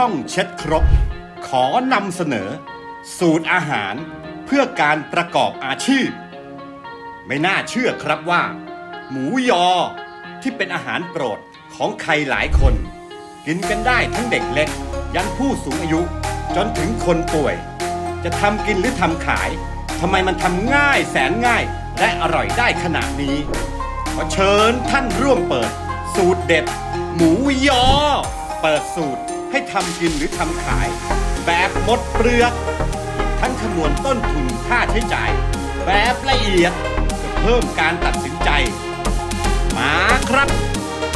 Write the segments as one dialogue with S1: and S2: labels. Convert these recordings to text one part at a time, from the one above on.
S1: ช่องเช็ดครกขอนำเสนอ สูตรอาหารเพื่อการประกอบอาชีพ ไม่น่าเชื่อครับว่า หมูยอที่เป็นอาหารโปรดของใครหลายคน กินกันได้ทั้งเด็กเล็ก ยันผู้สูงอายุจนถึงคนป่วย จะทำกินหรือทำขายทำไมมันทำง่ายแสนง่ายและอร่อยได้ขนาดนี้ขอเชิญท่านร่วมเปิด สูตรเด็ด หมูยอ เปิดสูตร ให้ทำกินหรือทำขาย แบบหมดเปลือก ทั้งคำนวณต้นทุนค่าใช้จ่าย แบบละเอียดเพื่อเพิ่มการตัดสินใจ มาครับ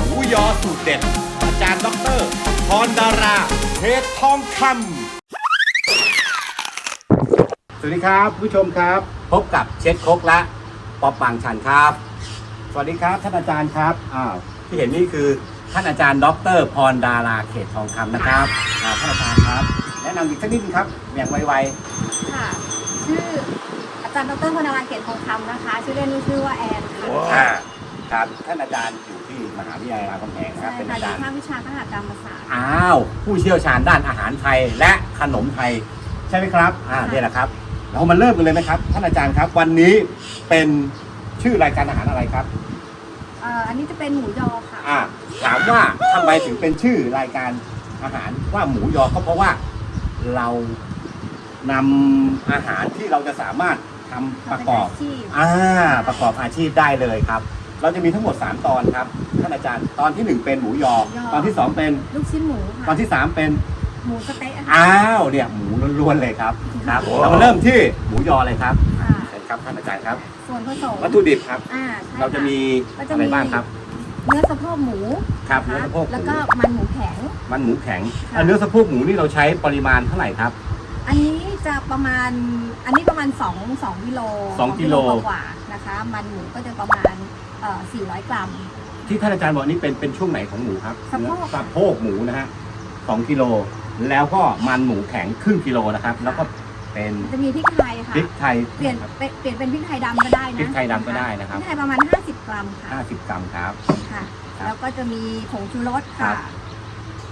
S1: หมูยอสูตรเด็ด อาจารย์ด็อกเตอร์พรดาราเพชรทองคำสวัสดีครับผู้ชมครับ
S2: พบกับเช็ดคกและปอบปังชันครับ
S1: สวัสดีครับท่านอาจารย์ครับอ้าว
S2: ที่เห็นนี่คือ ท่านอาจารย์ ดรพรดาราเขตทองคำนะครับ
S1: อ่าท่านอาจารย์ครับ แนะนำอีกสักนิดนึงครับอย่างไว
S3: ค่ะ ชื่ออาจารย์ดรพนราเกตทองคำนะคะ ชื่อเล่นชื่อว่าแอนค่ะ
S1: ๆอ่าครับท่านอาจารย์อยู่ที่มหาวิทยาลัยรามคำแหงนะครับ
S3: ใช่
S1: เป็น
S3: ค่ะ
S1: อา
S3: อ
S1: จา
S3: ยู่
S1: รย์
S3: ภาควิชาคหกรรมศาสตร์
S2: อ้าว ผู้เชี่ยวชาญด้านอาหารไทยและขนมไทย
S1: ใช่ไหมครับ อ่า
S3: ค่ะ
S1: เนี่ยแหละครับ เรามาเริ่มกันเลยไหมครับ ท่านอาจารย์ครับ วันนี้เป็นชื่อรายการอาหารอะไรครับ
S3: เอ่ออันนี้จะเป็นหมูยอค่ะ
S1: อ่าถามว่าทำไมถึงเป็นชื่อรายการอาหารว่าหมูยอก็เพราะว่าเรานำอาหารที่เราจะสามารถทำประกอบ
S3: เป็นอาชีพ
S1: อ่า ประกอบอาชีพได้เลยครับ เราจะมีทั้งหมด 3 ตอนครับท่านอาจารย์ตอนทีหนึ่1 เป็นหมูยอ ตอนที่ 2 เป็น
S3: ลูกชิ้นหมู
S1: ตอ
S3: ค่ะ
S1: นที่ 3 เป็น
S3: หมูสะเต๊ะค่ะ
S1: อ้าวเนี่ยหมูล้วนๆเลยครับครับเรามาเริ่มที่หมูยอเลยครับ
S3: อ่า
S1: เชิญครับท่านอาจารย์ครับ
S3: ส่วนผสม
S1: วัตถุดิบครับ
S3: อ่าใช่
S1: เราจะมี
S3: ก็จะ
S1: อะไร
S3: มี
S1: บ้างครับ
S3: เนื้อสะโพกหมู
S1: ครับ
S3: นะ
S1: เนื้อ
S3: คะ
S1: สะโพกหมู
S3: แล้วก็มันหมูแข็ง
S1: มันหมูแข็ง
S3: ค่ะ
S1: อะเนื้อสะโพกหมูนี่เราใช้ปริมาณเท่าไหร่ครับ
S3: อันนี้จะประมาณอันนี้ประมาณ2 2กิโล
S1: สองกิโล
S3: กว่าๆนะคะ มันหมูก็จะประมาณเอ่อ400 กรัม
S1: ที่ท่านอาจารย์บอกนี่เป็นเป็นช่วงไหนของหมูครับ
S3: สะโพก
S1: เนื้อสะโพกหมูนะฮะสองกิโลแล้วก็มันหมูแข็งครึ่งกิโลนะครับ แล้วก็ เป็น
S3: จะมีพริกไทยค่ะ
S1: พริกไทย
S3: เปลี่ยนเป็นเปลี่ยนเป็นพริกไทยดำก็ได้นะ
S1: พริกไทยดำก็ได้นะครับ
S3: พริกไทยประมาณ 50 กรัมค่ะ
S1: 50 กรัมครับ
S3: ค่ะ
S1: ครับ
S3: แล้วก็จะมีผงชูรส
S1: ครั
S3: ค่ะ
S1: บ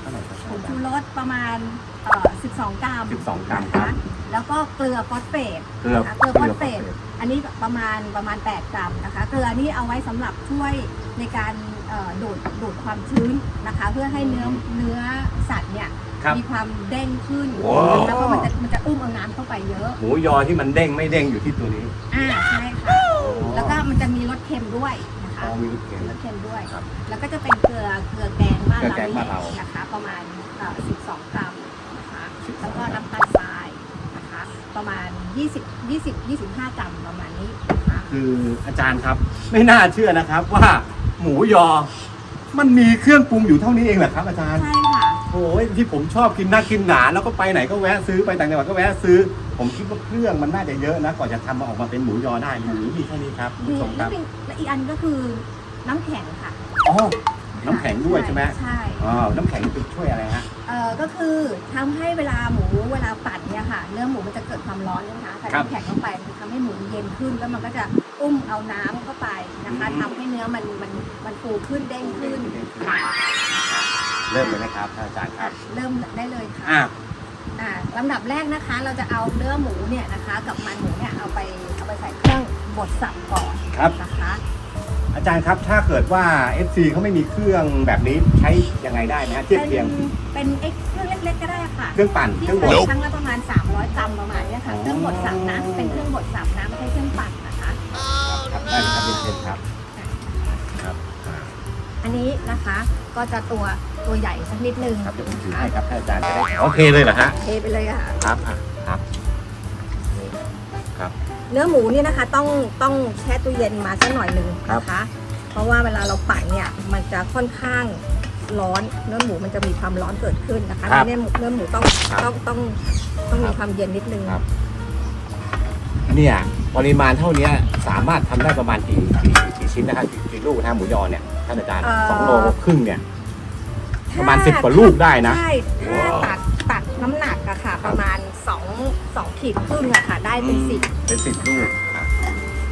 S1: เท่าไหร่ครับ
S3: ผงชูรสประมาณเอ่อ12 กรัม
S1: 12กรัม
S3: นะ
S1: ครั
S3: คะ
S1: บ
S3: แล้วก็เกลือฟอสเฟต
S1: เกลือ
S3: นะคะเกลือฟอสเฟต
S1: เกลือ
S3: อันนี้ประมาณประมาณ 8 กรัมนะคะเกลือนี่เอาไว้สำหรับช่วยในการเอ่อดูดดูดความชื้นนะคะ เพื่อให้เนื้อเนื้อสัตว์เนี่ย
S1: ครับ
S3: มีความเด้งขึ้น
S1: ว้าว
S3: แล้วก็มันจะมันจะอุ้มเอาน้ำเข้าไปเยอะ
S1: หมูยอที่มันเด้งไม่เด้งอยู่ที่ตัวนี้
S3: อ่าใช่ค่ะ แล้วก็มันจะมีรสเค็มด้วยนะคะ
S1: อ๋อมีลูกเกด
S3: รสเค็มด้วย
S1: ครับ
S3: แล้วก็จะเป็นเกลือเกลือแกงบ้าน
S1: เกลือ
S3: เรา
S1: แกงบ้านเรา
S3: นะคะประมาณเอ่อ12 กรัมนะคะ
S1: 12
S3: แล้วก็น้ำตาลทรายนะคะ ประมาณ 20 20 25 กรัมประมาณนี้นะคะ
S1: คืออาจารย์ครับ ไม่น่าเชื่อนะครับว่าหมูยอ มันมีเครื่องปรุงอยู่เท่านี้เองเหรอครับอาจารย์
S3: ใช่ค่ะ
S1: โอ้ยที่ผมชอบกินนักกินหนาแล้วก็ไปไหนก็แวะซื้อไปต่างจังหวัดก็แวะซื้อ ผมคิดว่าเครื่องมันน่าจะเยอะนะกว่อนจะทำมาออกมาเป็นหมูยอได้หมูมีแค่นี้ครับคุณ
S3: มี
S1: ผู้ชมค
S3: แล้
S1: รั
S3: ว
S1: บ
S3: เป็นและอีกอันก็คือน้ำแข็งค่ะ
S1: อ๋อ น้ำแข็งด้วยใช่ไหม
S3: ใช่
S1: อ๋อน้ำแข็งจะช่วยอะไรฮะ
S3: เอ่อก็คือทำให้เวลาหมูเวลาปั่นเนี่ยค่ะ เนื้อหมูมันจะเกิดความร้อนใช่ไหมคะใส่
S1: ครับ
S3: น้ำแข็งเข้าไปมันทำให้หมูเย็นขึ้นแล้วมันก็จะอุ้มเอาน้ำเข้าไปนะคะ
S1: อืม
S3: ทำให้เนื้อมันมันมันฟูขึ้นเด้งขึ้นค่ะ
S1: เริ่มเลยไหมครับท่านอาจารย์ค
S3: อะ
S1: รับ
S3: เริ่มได้เลยค่ะ
S1: อะ
S3: อ่าลำดับแรกนะคะเราจะเอาเนื้อหมูเนี่ยนะคะ กับมันหมูเนี่ยเอาไปเอาไปใส่เครื่องบดสับก่อน
S1: ครับ
S3: นะคะ
S1: อาจารย์ครับถ้าเกิดว่า FC เขาไม่มีเครื่องแบบนี้ใช้ยังไงได้ไหมฮะเทียบ
S3: เป็น
S1: เคียง
S3: เป็นเอ็กเครื่องเล็กๆก็ได้ค่ะ
S1: เครื่องปั่นเค
S3: ที่
S1: รื่องบ
S3: ใส่
S1: ด
S3: ครั้งละประมาณ 300 กรัมประมาณเนี้ยค่ะ เครื่องบดสับนะเป็นเครื่องบดสับนะไม่ใช่เครื่องปั่นนะคะ
S1: ครับได้เลยครับเป็นเช่นครับ ครับอ่า
S3: อันนี้นะคะก็จะตัวตัวใหญ่สักนิดนึง
S1: ครับเดี๋ยวผมถือให้ครับท่านอาจารย์จะได้โอเคเลยเหรอฮะ
S3: เทไปเลยค่ะ
S1: ครับอะครับ
S3: เนื้อหมูนี่นะคะต้องต้องแช่ตู้เย็นมาสักหน่อยหนึ่งนะคะ เพราะว่าเวลาเราปั่นเนี่ยมันจะค่อนข้างร้อนเนื้อหมูมันจะมีความร้อนเกิดขึ้นนะคะ
S1: ครับ
S3: เนื้อหมูเนื้อหมูต้อง
S1: ครับ
S3: ต้องต้องต้อง
S1: ครั
S3: มี
S1: บ
S3: ความเย็นนิดนึง
S1: ครับ เนี่ยปริมาณเท่านี้สามารถทำได้ประมาณกี่กี่กี่ชิ้นนะครับกี่กี่ลูกนะหมูยอเนี่ยท่านอาจารย์สองโลครึ่งเนี่ย ประมาณสิบกว่าลูกได้นะ
S3: ใช่ถ้าตัดตัดน้ำหนักอะค่ะ ประมาณ 2 2ขีดครึ่งอะค่ะ ได้เป็นสิบ
S1: เป็นสิบลูกครับ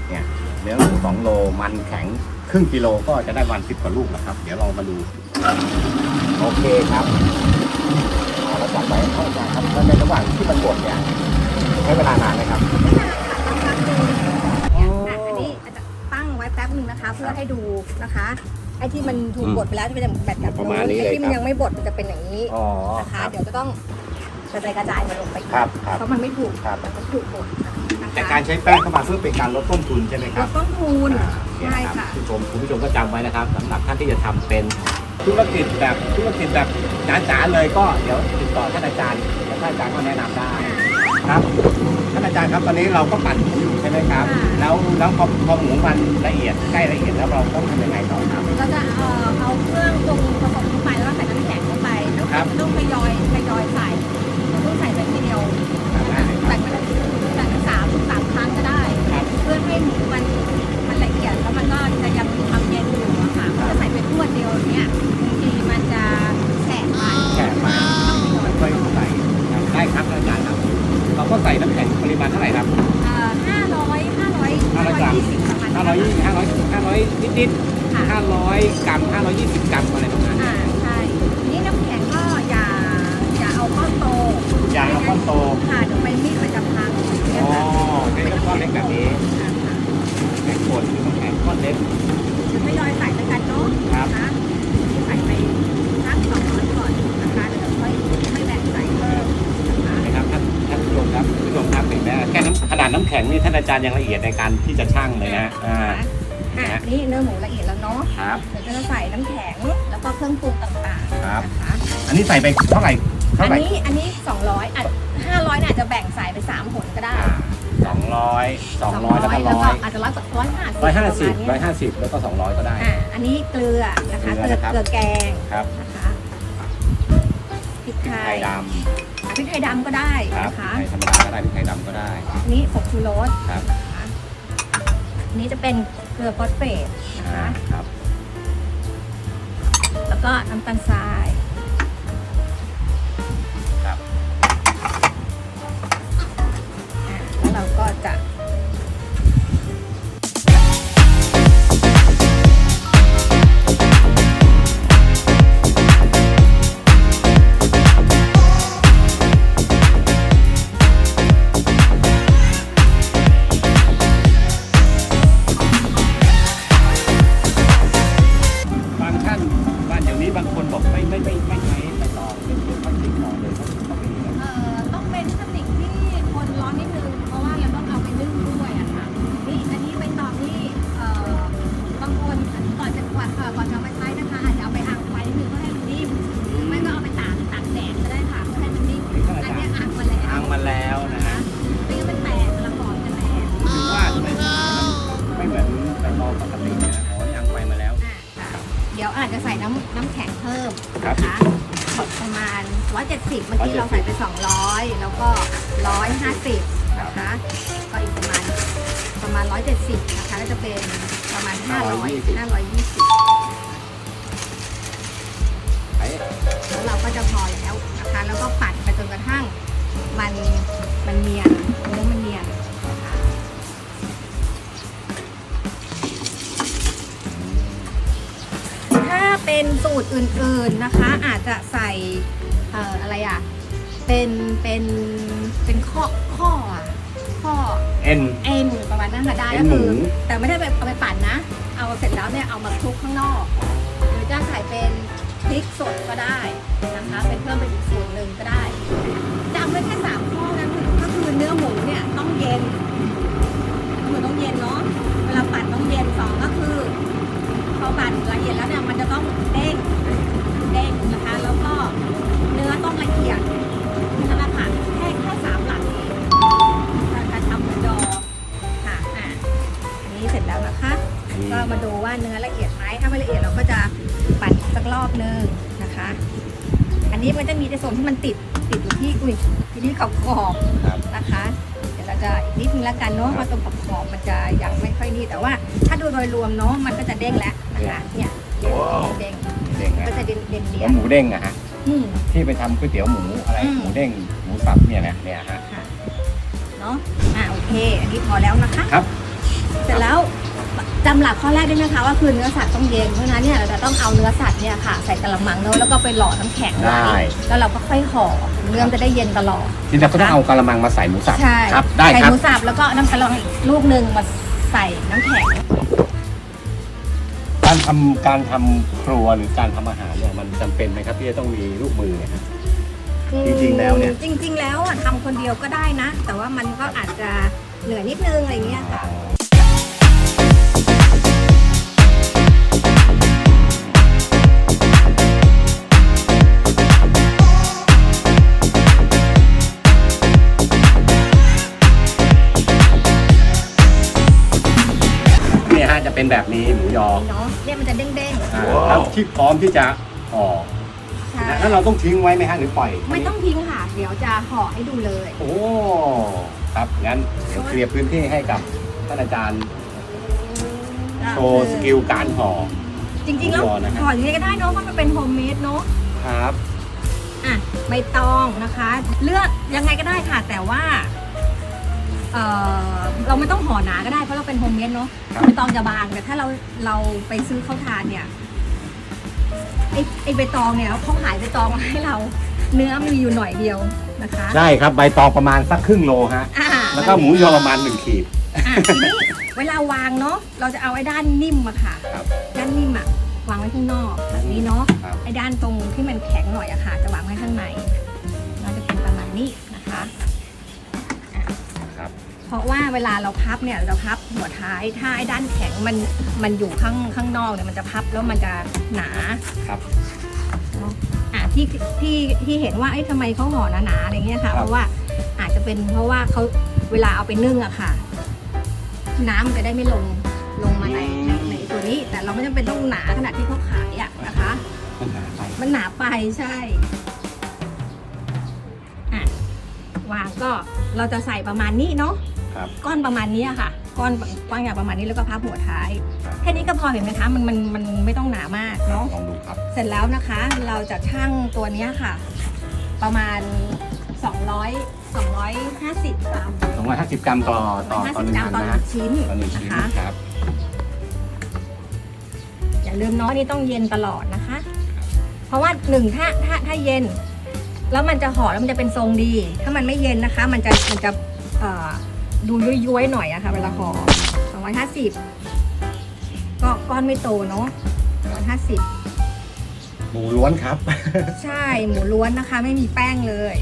S1: เนี่ยเนื้อหมูสองโลมันแข็งครึ่งกิโลก็จะได้วันสิบกว่าลูกนะครับ เดี๋ยวเรามาดู โอเคครับเอาละเราจับไว้เข้าใจครับแล้วในระหว่างที่มันบดเนี่ยใช้เวลานานไหมครับ
S3: ไม่นานค่ะต้องพักดูเนี่ยอะอันนี้อาจจะตั้งไว้แป๊บหนึ่งนะคะ เพื่อให้ดูนะคะไอ้ที่มันถูกบดไปแล้วจะเป็นแบบแบบ
S1: ประมาณนี้เลย
S3: ไอ้ที่มัน
S1: ครับ
S3: ยังไม่บดมันจะเป็นอย่างนี้
S1: อ๋อ
S3: นะคะ
S1: ครับ
S3: เดี๋ยวจะต้อง กระจายกระจายมันลงไปอีก
S1: ครับครับ
S3: เพราะมันไม่ถูก
S1: ครับ
S3: มันต้องถูกบดนะคะ
S1: แต่การใช้แป้งเข้ามาเพื่อเป็นการลดต้นทุนใช่ไหมค
S3: ล
S1: รับ
S3: ดต้นทุน
S1: อ่า
S3: ใช่ค่ะ
S1: คุณผู้ชมคุณผู้ชมก็จำไว้นะครับสำหรับท่านที่จะทำเป็นธุรกิจแบบธุรกิจแบบจ๋าๆเลยก็เดี๋ยวติดต่อท่านอาจารย์แล้วท่านอาจารย์ก็แนะนำได้ครับท่านอาจารย์ครับตอนนี้เราก็ปั่นหมูอยู่ใช่ไหมครับ
S3: ค่ะ
S1: แล้วแล้วพอพอหมูมันละเอียดใกล้ละเอียดแล้วเราต้องทำยังไงต่อครับ
S3: เราจะเอ่อเอาเครื่องปรุงผสมเข้าไปแล้วก็ใส่น้ำแข็งเข้าไปแล้ว
S1: ครับ
S3: ต้องทยอยทยอยใส่ เพื่อใาดน้ำ
S1: แข็งนี่
S3: ท่าน
S1: อา
S3: จา
S1: ร
S3: ย์ยัง
S1: ละเอียดในการที่จะชั่งเลยนะอ่า
S3: อะนี่เนื้อหมูละเอียดแล้วเนาะ
S1: ครับ
S3: เดี๋ยวจะใส่น้ำแข็งแล้วก็เครื่องปรุงต่างๆ
S1: ครับ
S3: นะคะ
S1: อันนี้ใส่ไปเท่าไหร่
S3: อั
S1: เท่านไหร่
S3: นี้อันนี้200อะ500เนี่ยอาจจะแบ่งใส่ไป3ผลก็ได้
S1: สองร้อยสองร้อยแล้วก็
S3: แล้ว
S1: ร้
S3: ก็
S1: อย
S3: อาจจะร้อยร้อยห้าสิบ
S1: ร้อยห้าสิบ
S3: ประ
S1: ร้
S3: มา
S1: อ
S3: ณ
S1: ยห้าสิบแล้วก็สองร้อยก็ได้
S3: อะอันนี้เกลือนะคะ
S1: เก
S3: เก
S1: ลื
S3: ลื
S1: อ
S3: อ
S1: นะครับ
S3: เกลือแกง
S1: ครับ
S3: นะคะพริกไท
S1: ไข่
S3: ย
S1: ด
S3: อะ พริกไทยดำก็ได้ำ
S1: ครับ
S3: นะคะ
S1: ไข่ธรรมดาก็ได้ไข่ดำก็ได้
S3: อันนี้ผงชูรส
S1: ครับ
S3: นะคะอันนี้จะเป็นเกลือฟอสเฟตนะคะ
S1: ครับ
S3: แล้วก็น้ำตาลทราย
S1: มันมัน
S3: เนียนเนื้อมันเนีย
S1: น
S3: นะคะถ้าเป็นสูตรอื่นๆนะคะ อาจจะใส่เอ่ออะไรอะเป็นเป็นเป็นข้อข้ออะข้อ
S1: เอ็น
S3: เอ็นประมาณนั้นค่ะได้
S1: เอ็
S3: ก็
S1: นหมู
S3: คือ แต่ไม่ได้ไปเอาไปปั่นนะ เอาเสร็จแล้วเนี่ยเอามาคลุกข้างนอก หรือจะใส่เป็นพริกสดก็ได้นะคะ เป็นเพิ่มเป็นอีกสูตรหนึ่งก็ได้จำไว้แค่สามข้อนั้นก็คือเนื้อหมูเนี่ยต้องเย็นหมูต้องเย็นเนาะเวลาปั่นต้องเย็นสองก็คือพอปั่นละเอียดแล้วเนี่ยมันจะต้องเด้งเด้งนะคะ แล้วก็เนื้อต้องละเอียดนั่นแหละค่ะแค่แค่สามหลักเองการทำเหมือนดอค่ะอะอันนี้เสร็จแล้วนะคะ ก็มาดูว่าเนื้อละเอียดไหมถ้าไม่ละเอียดเราก็จะปั่นอีกสักรอบนึงนะคะ อันนี้มันจะมีในส่วนที่มันติด ที่อุ้ยที่ที่ขอบขอบ
S1: ครับ
S3: นะคะ เดี๋ยวเราจะอีกนิดนึงแล้วกันเนาะว่าตรงขอบขอบมันจะยังไม่ค่อยนี่แต่ว่า ถ้าดูโดยรวมเนาะมันก็จะเด้งแล้วนะคะเนี่ยเด้งเด้ง
S1: เด้ง
S3: ก็
S1: นะ
S3: จะเด้งเด้งเดี
S1: แล้
S3: ยวว
S1: หมูเด้งอะฮะ
S3: อืม
S1: ที่ไปทำก๋วยเตี๋ยวหมูอะไร
S3: อืม
S1: หมูเด้งหมูสับเนี่ยนะเนี่ยฮะ
S3: ค่ะเนาะอะโอเค อันนี้พอแล้วนะคะ
S1: ครับ
S3: เสร็จแล้ว จำหลักข้อแรกได้ไหมคะว่าคือเนื้อสัตว์ต้องเย็นเพราะฉะนั้นเนี่ยเราจะต้องเอาเนื้อสัตว์เนี่ยค่ะใส่กระมังเนอะแล้วก็ไปหล่อน้ำแข็งไว้
S1: ได้
S3: แล้วเราก็ค่อยห่อเนื้อมันจะได้เย็นตลอด
S1: ทีนี้ก็ต้องเอากระมังมาใส่หมูสับ
S3: ใช่
S1: ครับได้
S3: ใส่
S1: ค
S3: ห
S1: รับ
S3: มูสับแล้วก็น้ำกระลองอีกลูกหนึ่งมาใส่น้ำแข็ง
S1: การทำการทำครัวหรือการทำอาหารเนี่ยมันจำเป็นไหมครับที่จะต้องมีลูกมือเนี่ยครับ จริงๆแล้วเนี่ย
S3: จริง ๆ แล้วอะทำคนเดียวก็ได้นะ แต่ว่ามันก็อาจจะเหนื่อยนิดนึงอะไรอย่างเงี้ยค่ะ
S1: เนี่ เป็นแบบนี้หมูยอ
S3: เนาะเนี่ยมันจะเด้ง
S1: อ่าแล้วที่พร้อมที่จะห่อ
S3: ๆใช่
S1: แล้วเราต้องทิ้งไว้ไหมฮะหรือปล่อย
S3: ไม่ต้องทิ้งค่ะ เดี๋ยวจะห่อให้ดูเลย
S1: โอ้ครับงั้นเดี๋ยวเคลียร์พื้นที่ให้กับท่านอาจารย์โชว์สกิลการห่อ
S3: จริงๆแล้ว
S1: ห่อนะครับ
S3: ห่ออย่างนี้ก็ได้เนาะเพราะมันเป็นโฮมเมดเนาะ
S1: ครับ
S3: อะใบตองนะคะ เลือกยังไงก็ได้ค่ะ แต่ว่า เออเราไม่ต้องห่อหนาก็ได้เพราะเราเป็นโฮมเมดเนาะ
S1: ครับ
S3: ใบตองจะบางแต่ถ้าเราเราไปซื้อเข้าทานเนี่ยไอไอใบตองเนี่ยเขาขายใบตองมาให้เรา เนื้อมีอยู่หน่อยเดียวนะคะ
S1: ใช่ครับใบตองประมาณสักครึ่งโลฮะ
S3: อ่า
S1: แล้วก็หมูยอประมาณหนึ่งขีด
S3: อะทีนี้เวลาวางเนาะเราจะเอาไอ้ด้านนิ่มอะค่ะ
S1: ครับ
S3: ด้านนิ่มอะวางไว้ข้างนอกแบบนี้เนาะ
S1: ครับ
S3: ไอ้ด้านตรงที่มันแข็งหน่อยอะค่ะ จะวางไว้ข้างใน เราจะเป็นประมาณนี้นะคะ
S1: ค รับ
S3: เพราะว่าเวลาเราพับเนี่ยเราพับหัวท้ายถ้าไอ้ด้านแข็งมันมันอยู่ข้างข้างนอกเนี่ยมันจะพับแล้วมันจะหนา
S1: ครับ
S3: เนาะอะที่ที่ที่เห็นว่าไอ้ทำไมเขาห่อหนาๆอะไรเงี้ยค่ะ
S1: ครับ
S3: เพราะว่าอาจจะเป็นเพราะว่าเขาเวลาเอาไปนึ่งอะค่ะ น้ำมันจะได้ไม่ลงลงมาในในในตัวนี้ แต่เราไม่จำเป็นต้องหนาขนาดที่เขาขายอะนะคะ
S1: ปัญหาไป
S3: มันหนาไปใช่อะวางก็เราจะใส่ประมาณนี้เนาะ
S1: ครับ
S3: ก้อนประมาณนี้อะค่ะ ก้อนกว้างอย่างประมาณนี้แล้วก็พับหัวท้าย
S1: ครับ
S3: แค่นี้ก็พอเห็นไหมคะมันมันมันไม่ต้องหนามากเนาะ
S1: ลองดูครับ
S3: เสร็จแล้วนะคะ เราจะชั่งตัวเนี้ยค่ะ ประมาณ 200 250 กรัม
S1: 250 กรัมต่อต่อต่อหนึ่ง
S3: 250กรัม
S1: อัน
S3: ต่อห
S1: นะ
S3: นึ่งชิ้น
S1: ต่อหนึ่ง
S3: นะ
S1: ชิ้น
S3: คะ
S1: ครับ
S3: อย่าลืมเนาะนี่ต้องเย็นตลอดนะคะ เพราะว่าหนึ่งถ้าถ้าถ้าเย็น แล้วมันจะห่อแล้วมันจะเป็นทรงดี ถ้ามันไม่เย็นนะคะ มันจะมันจะเอ่อ ดูย้วยๆหน่อยอะค่ะเวลาห่อ250 ก็ก้อนไม่โตเนาะ150
S1: หมูล้วนครับ
S3: ใช่หมูล้วนนะคะ ไม่มีแป้งเลย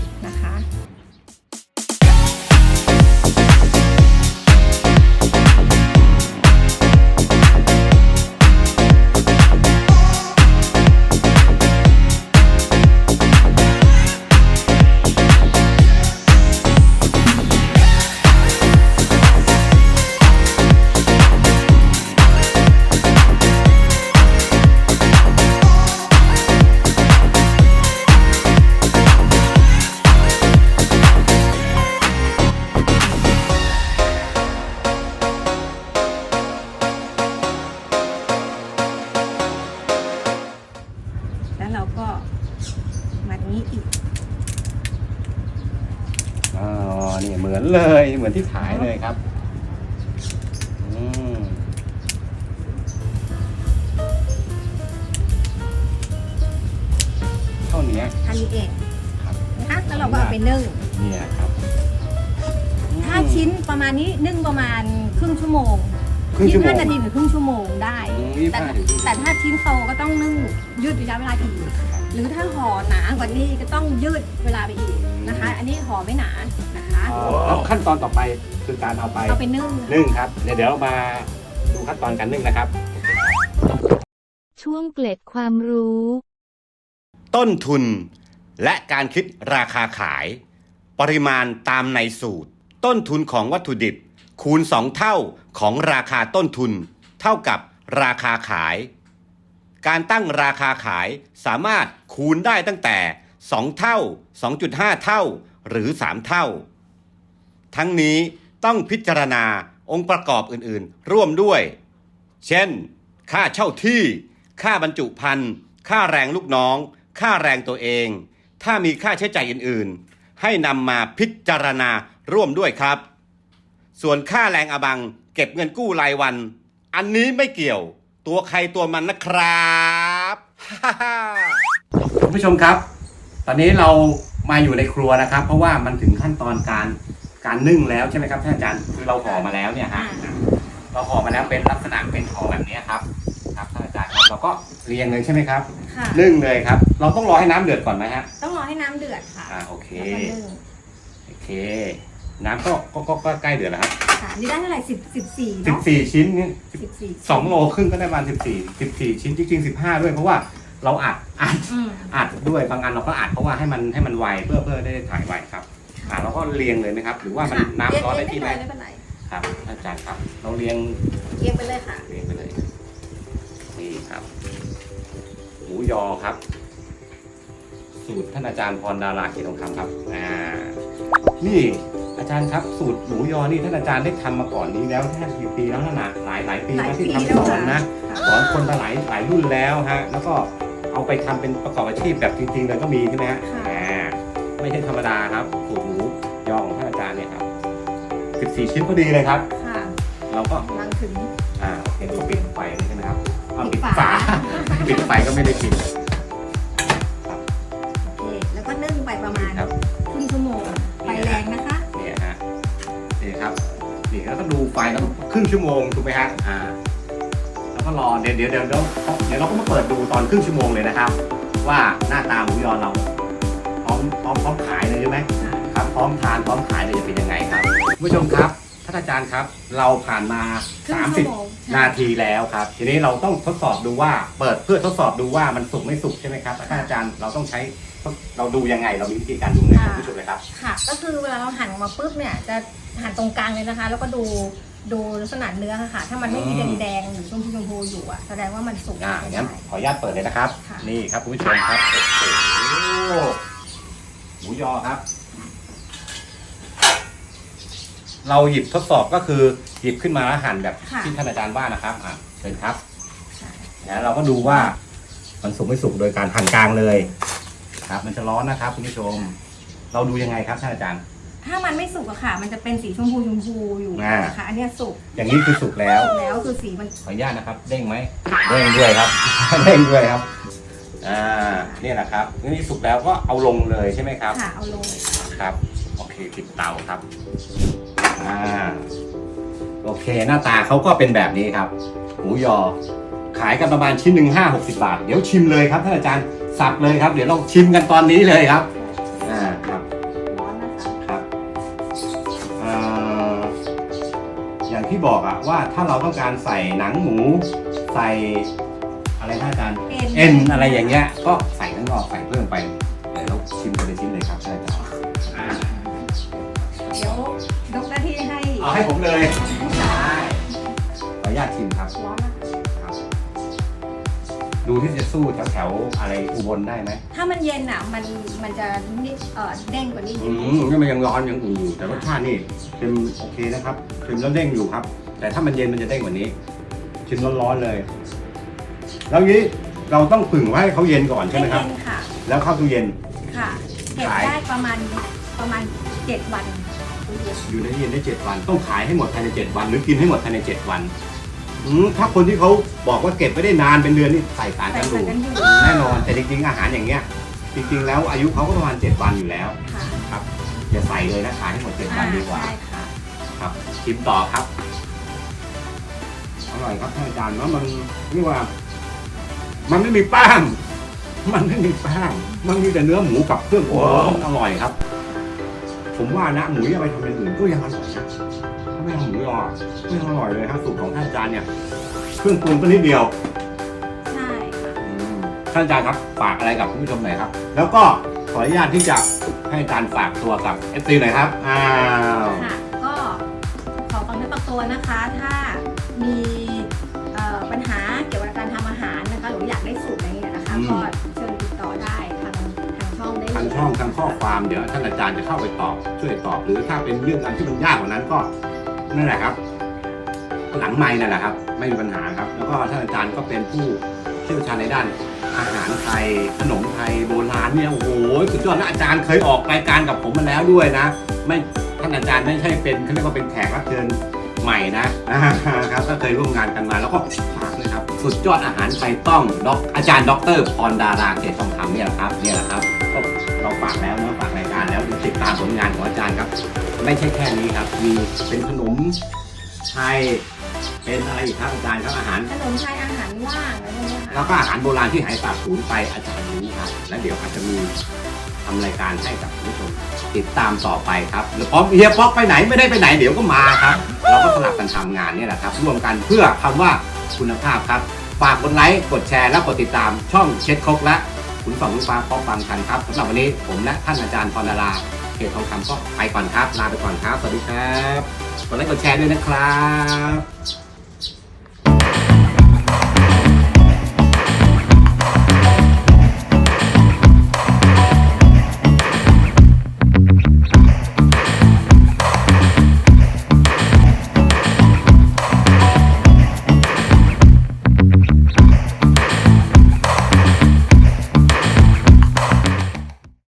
S3: ไปนึ่ง
S1: เนี่ยครับ
S3: ถ้าชิ้นประมาณนี้นึ่งประมาณครึ่งชั่วโมง
S1: ครึ่งชั่วโมง
S3: 25นาทีหรือครึ่งชั่วโมงได้
S1: อืมยี่สิบ
S3: แต่
S1: ห้าถึงครึ่งชั่วโมง
S3: แต่ถ้าชิ้นโตก็ต้องนึ่งยืดระยะเวลาอีก หรือถ้าห่อหนากว่านี้ก็ต้องยืดเวลาไปอีกนะคะ อันนี้ห่อไม่หนานะคะ
S1: อ๋อแล้วขั้นตอนต่อไปคือการเอาไป
S3: เอาไปนึ่ง
S1: นึ่งครับเดี๋ยวเดี๋ยวเรามาดูขั้นตอนการนึ่งนะครับ
S4: ช่วงเกล็ดความรู้
S5: ต้นทุน และการคิดราคาขาย ปริมาณตามในสูตร ต้นทุนของวัตถุดิบ คูณ 2 เท่าของราคาต้นทุน เท่ากับราคาขาย การตั้งราคาขายสามารถคูณได้ตั้งแต่ 2 เท่า 2.5 เท่า หรือ 3 เท่า ทั้งนี้ต้องพิจารณาองค์ประกอบอื่นๆ ร่วมด้วย เช่น ค่าเช่าที่ ค่าบรรจุภัณฑ์ ค่าแรงลูกน้อง ค่าแรงตัวเอง ถ้ามีค่าใช้จ่ายอื่น ๆ ให้นำมาพิจารณาร่วมด้วยครับ ส่วนค่าแรงอบังเก็บเงินกู้รายวัน อันนี้ไม่เกี่ยว ตัวใครตัวมันนะครับ
S1: คุณผู้ชมครับ ตอนนี้เรามาอยู่ในครัวนะครับ เพราะว่ามันถึงขั้นตอนการการนึ่งแล้วใช่ไหมครับท่านอาจารย์คือเราห่อมาแล้วเนี่ยฮะเราห่อมาแล้วเป็นลักษณะเป็นห่อแบบนี้ครับ ครับท่านอาจารย์ครับเราก็เรียงเลยใช่ไหมครับ
S3: ค่ะ
S1: นึ่งเลยครับ เราต้องรอให้น้ำเดือดก่อนไหมฮะ
S3: ต้องรอ ให้น้ำเดือดค่ะ
S1: อ่าโอเค
S3: แล้วก็นึ่ง
S1: โอเค น้ำก็ก็ก็ก็ใกล้เดือดแล้วครับ
S3: ค่ะนี่ได้เท่าไหร่สิบสิบสี่
S1: สิบ
S3: เนาะ
S1: สี่ชิ้นนี่
S3: สิบสี่
S1: สองโลครึ่งก็ได้ประมาณสิบสี่สิบสี่ชิ้นจริงๆสิบห้าด้วยเพราะว่าเราอัดอัด
S3: อืม
S1: อัดด้วยบางอันเราก็อัดเพราะว่าให้มันให้มันไวเพื่อเพื่อได้ถ่ายไวครับอ่าเราก็เรียงเลยไหมครับ หรือว่ามัน
S3: ค่ะ
S1: น้ำร้อนได้
S3: เรีย
S1: ที่
S3: ง
S1: ไหม
S3: เลยไม่เป็นไร
S1: ครับอาจารย์ครับ เราเรียง
S3: เรียงไปเลยค่ะ
S1: เรียงไปเลยนี่ครับ หมูยอครับ สูตรท่านอาจารย์พรดาราเขียนทองคำครับอ่านี่อาจารย์ครับสูตรหมูยอนี่ท่านอาจารย์ได้ทำมาก่อนนี้แล้วแค่กี่ปีแล้วนะหลายหลายปี
S3: หลาย
S1: แล้วที่
S3: ปี
S1: ทำ
S3: แล้ว
S1: สอน
S3: ค่ะ
S1: นะ
S3: ค่ะ
S1: สอนคนมาหลายหลายรุ่นแล้วฮะแล้วก็เอาไปทำเป็นประกอบอาชีพแบบจริงๆเลยก็มีใช่ไหมฮะ
S3: ค่ะ
S1: อ่าไม่ใช่ธรรมดาครับสูตรหมูยอของท่านอาจารย์เนี่ยครับ14ชิ้นพอดีเลยครับ
S3: ค่ะ
S1: เราก็
S3: ลังถึง
S1: อ่าโอเคก็ปิดไฟเลยใช่ไหมครับเอา
S3: ปิ
S1: ปิด
S3: ด
S1: ฝา
S3: ฝา
S1: ปิดไฟก็ไม่ได้กิน
S3: ก็
S1: ดูไฟแล้วก็ครึ่งชั่วโมงถูกไหมฮะอ่าแล้วก็รอเดี๋ยวเดี๋ยวเดี๋ยวเดี๋ยวเดี๋ยวเราก็มาเปิดดูตอนครึ่งชั่วโมงเลยนะครับ ว่าหน้าตาหมูยอเราพร้อมพร้อมพร้อมขายเลยใช่ไหมครับพร้อมทานพร้อมขายเลยจะเป็นยังไงครับคุณผู้ชมครับท่านอาจารย์ครับ เราผ่านมา
S3: ครึ่งชั่วโมง
S1: 30 นาทีแล้วครับ ทีนี้เราต้องทดสอบดูว่า เปิดเพื่อทดสอบดูว่ามันสุกไม่สุกใช่ไหมครับท่านอาจารย์เราต้องใช้เราดูยังไงเรามีวิธีการดูไงคุณผู้ชมเลยครับ
S3: ค่ะ ก็คือเวลาเราหั่นออกมาปุ๊บเนี่ยจะหั่นตรงกลางเลยนะคะ แล้วก็ดูดูลักษณะเนื้อค่ะ ถ้ามันไม่มี
S1: อื
S3: แด
S1: ม
S3: งแดงๆหรือชมพูชมพูอยู่อะแสดงว่ามันสุก
S1: อ่า
S3: ใช้
S1: งั้น
S3: ได้
S1: ขออนุญาตเปิดเลยนะครับ
S3: ค่ะ
S1: นี่ครับคุณผู้ชมครับโอ้โหหมูยอครับ เราหยิบทดสอบก็คือหยิบขึ้นมาแล้วหั่นแบบ
S3: ค่ะ
S1: ที่ท่านอาจารย์ว่านะครับอะเชิญครับ
S3: ค่ะ
S1: แล้วเราก็ดูว่ามันสุกไม่สุกโดยการหั่นกลางเลยครับ มันจะร้อนนะครับคุณผู้ชม เราดูยังไงครับท่านอาจารย์
S3: ถ้ามันไม่สุกอะค่ะ มันจะเป็นสีชมพูชมพูอยู่
S1: อ่า
S3: นะคะอันเนี้ยสุก
S1: อย่างนี้คือสุกแล้ว
S3: แล้วคือสีมัน
S1: ขออนุญาตนะครับ เด้งไหมเด้งด้วยครับ เด้งด้วยครับอ่าเนี่ยนะครับนี่สุกแล้วก็เอาลงเลยใช่ไหมครับ
S3: ค่ะ เอาลงเลยค่ะ
S1: ครับ โอเคปิดเตาครับ อ่าโอเคหน้าตาเขาก็เป็นแบบนี้ครับ หมูยอ ขายกันประมาณชิ้นหนึ่งห้าหกสิบาท เดี๋ยวชิมเลยครับท่านอาจารย์สับเลยครับ เดี๋ยวเราชิมกันตอนนี้เลยครับอ่าครับ
S3: ร้อนนะคะ
S1: ครับเอ่ออย่างที่บอกอะว่าถ้าเราต้องการใส่หนังหมูใส่อะไรนะอาจารย์
S3: เอ็น
S1: เอ็นอะไรอย่างเงี้ยก็ใส่ข้างนอกใส่เพิ่มไปเดี๋ยวเราชิมกันเลยชิ้นเลยครับท่านอาจารย์
S3: ให้
S1: เอาให้ผมเลย
S3: ใช่
S1: ขออนุญาตชิมครับ
S3: ร้อนนะคะ
S1: ครับ ดูที่จะสู้แถวแถวๆอะไรอุบลได้ไหม
S3: ถ้ามันเย็นอะ มันมันจะนิดเอ่อเด้งกว่านี้
S1: อืมก็มันยังร้อนยังอุ่นอยู่แต่รสชาตินี่เค็มโอเคนะครับเค็มแล้วเด้งอยู่ครับ แต่ถ้ามันเย็นมันจะเด้งกว่านี้ชิมร้อนๆเลย แล้วนี้เราต้องผึ่งไว้ให้เขาเย็นก่อนใช่ไหมครับ
S3: เย็นๆค่ะ
S1: แล้วเข้าตู้เย็น
S3: ค่ะ เก็บ
S1: ขาย
S3: ได้ประมาณประมาณเจ็ดวันตู้เย็น
S1: อยู่ในตู้เย็นได้เจ็ดวัน ต้องขายให้หมดภายในเจ็ดวัน หรือกินให้หมดภายในเจ็ดวันอืมถ้าคนที่เขาบอกว่าเก็บไม่ได้นานเป็นเดือนนี่ใส่สาร
S3: ใส่
S1: กัน
S3: ใส่
S1: บูด
S3: กันอยู่
S1: แน่นอนแต่จริงๆอาหารอย่างเงี้ย จริงๆ แล้วอายุเขาก็ประมาณเจ็ดวันอยู่แล้ว
S3: ค่ะ
S1: ครับอย่าใส่เลยนะขายให้หมดเจ็ดวันดีกว่า
S3: ใช่ค่ะ
S1: ครับชิมต่อครับอร่อยครับท่านอาจารย์ว่ามันเรียกว่า มันไม่มีแป้งมันไม่มีแป้งมันมีแต่เนื้อหมูกับเครื่องปรุงอร่อยครับ ผมว่านะหมูยังไปทำเป็นอื่นก็ยังอร่อยนะถ้าไม่ทำหมูยอก็ยังอร่อยเลยครับสูตรของท่านอาจารย์เนี่ยเครื่องปรุงก็นิดเดียว
S3: ใช่ค่ะ
S1: ท่านอาจารย์ครับฝากอะไรกับคุณผู้ชมหน่อยครับ แล้วก็ขออนุญาตที่จะให้อาจารย์ฝากตัวกับเอฟซีหน่อยครับอ้าว
S3: ค่ะ ก็ขอความเมตตาตัวนะคะ ถ้ามี ช่องทางช่อง
S1: ทางข้อความเดี๋ยวท่านอาจารย์จะเข้าไปตอบช่วยตอบ หรือถ้าเป็นเรื่องการที่มันยากกว่านั้นก็นั่นแหละครับ หลังไม้นั่นแหละครับ ไม่มีปัญหาครับ แล้วก็ท่านอาจารย์ก็เป็นผู้เชี่ยวชาญในด้านอาหารไทยขนมไทยโบราณเนี่ยโอ้โหสุดยอดนะอาจารย์เคยออกรายการกับผมมาแล้วด้วยนะ ไม่ท่านอาจารย์ไม่ใช่เป็นเขาเรียกว่าเป็นแขกรับเชิญใหม่นะครับก็เคยร่วมงานกันมาแล้วก็ฝากเลยครับสุดยอดอาหารไทยต้องดอกอาจารย์ดรพรดาราเกตทองคำเนี่ยแหละครับเนี่ยแหละครับ เราฝากแล้วนะฝากรายการแล้วติดตามผลงานของอาจารย์ครับ ไม่ใช่แค่นี้ครับ มีเป็นขนมไทยเป็นอะไรอีกครับอาจารย์ครับอาหาร
S3: ขนมไทยอาหารว่างอะไรพวกเนี้ยค่ะ
S1: แล้วก็อาหารโบราณที่หายสาบสูญไปอาจารย์รู้ครับ และเดี๋ยวอาจจะมีทำรายการให้กับคุณผู้ชมติดตามต่อไปครับหรือพร้อมเฮียป๊อกไปไหนไม่ได้ไปไหนเดี๋ยวก็มาครับ เราก็สลับกันทำงานเนี่ยแหละครับร่วมกันเพื่อคำว่าคุณภาพครับ ฝากกดไลค์กดแชร์และกดติดตามช่องเช็ดครกและ ขุนสองลูกฟ้าพร้อกฟังกันครับสำหรับวันนี้ผมและท่านอาจารย์พรดาราเขตทองคำก็ไปก่อนครับ ลาไปก่อนครับ สวัสดีครับกดไลค์กดแชร์ด้วยนะครับ